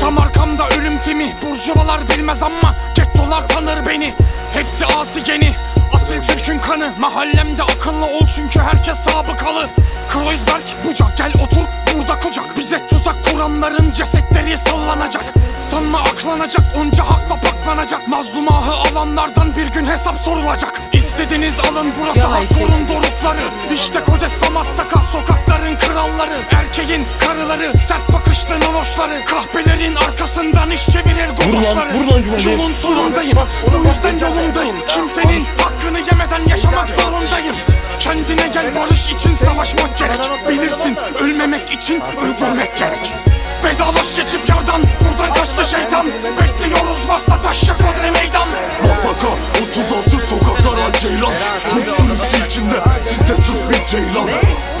Tam arkamda ölüm timi. Burjuvalar bilmez ama Gettolar tanır beni. Hepsi asi geni Asil Türk'ün kanı. Mahallemde akıllı ol çünkü herkes sabıkalı Kreuzberg bucak gel otur burada kucak. Bize tuzak kuranların cesetleri sallanacak. Sanma aklanacak onca hakla paklanacak. Mazlumahı alanlardan bir gün hesap sorulacak. İstediğiniz alın burası yolun dorukları. İşte Kodes ve Massaka sokakların kralları. Erkeğin karıları sert güvenli. Yolun sonundayım. Bu yüzden yolundayım. Kimsenin hakkını yemeden yaşamak zorundayım. Kendine gel barış için savaşmak gerek. Bilirsin ölmemek için öldürmek gerek. Vedalaş geçip yardan buradan kaçtı şeytan. Bekliyoruz varsa taşacak odre meydan. Masaka 36 sokaklara ceylan. Kurt sürüsü içinde sizde sırf bir ceylan.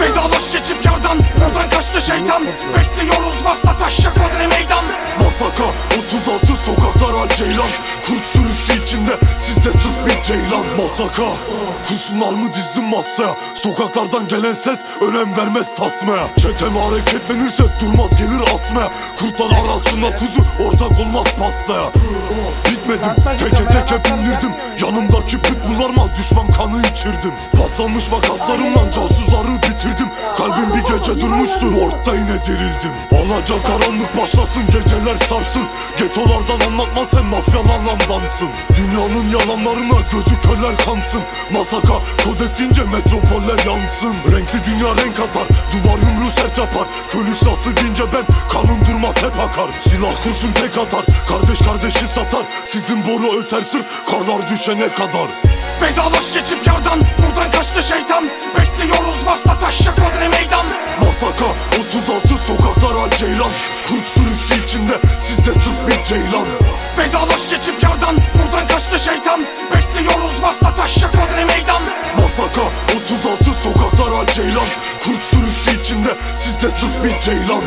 Vedalaş geçip yardan buradan kaçtı şeytan. Bekliyoruz varsa taşacak odre meydan Masaka 36 sokaklara ceylan Kurt sürüsü içinde sizde sırf bir ceylan Masaka. Kurşunlarımı dizdim masaya? Sokaklardan gelen ses önem vermez tasmaya. Çetem hareketlenirse durmaz gelir asmaya Kurtlar arasında kuzu ortak olmaz pastaya. Bitmedim teke teke bindirdim. Yanımdaki pitbulllarıma düşman kanı içirdim. Paslanmış makaslarımla casusları bitirdim. Kalbim bir gece durmuştu orta yine dirildim. Alacak karanlık başlasın geceler sarsın. Getolardan anlatma sen mafyalarla dansın Dünyanın yalanlarına gözü körler kansın. Masaka kodesince metropoller yansın. Renkli dünya renk atar Duvar yumruğu sert yapar. Kölük sası deyince ben kanım durmaz hep akar. Silah kurşun tek atar Kardeş kardeşi satar. Sizin boru öter sırf karlar düşene kadar. Vedalaş geçip yardan buradan kaçtı şeytan. Bekliyoruz varsa taşacak odre meydan. Masaka 36 sokaklara ceylan. Kurt sürüsü içinde sizde sırf bir ceylan Vedalaş geçip yardan buradan kaçtı şeytan. Bekliyoruz varsa taşacak odre meydan. Masaka 36 sokaklara ceylan. Kurt sürüsü içinde sizde sırf bir ceylan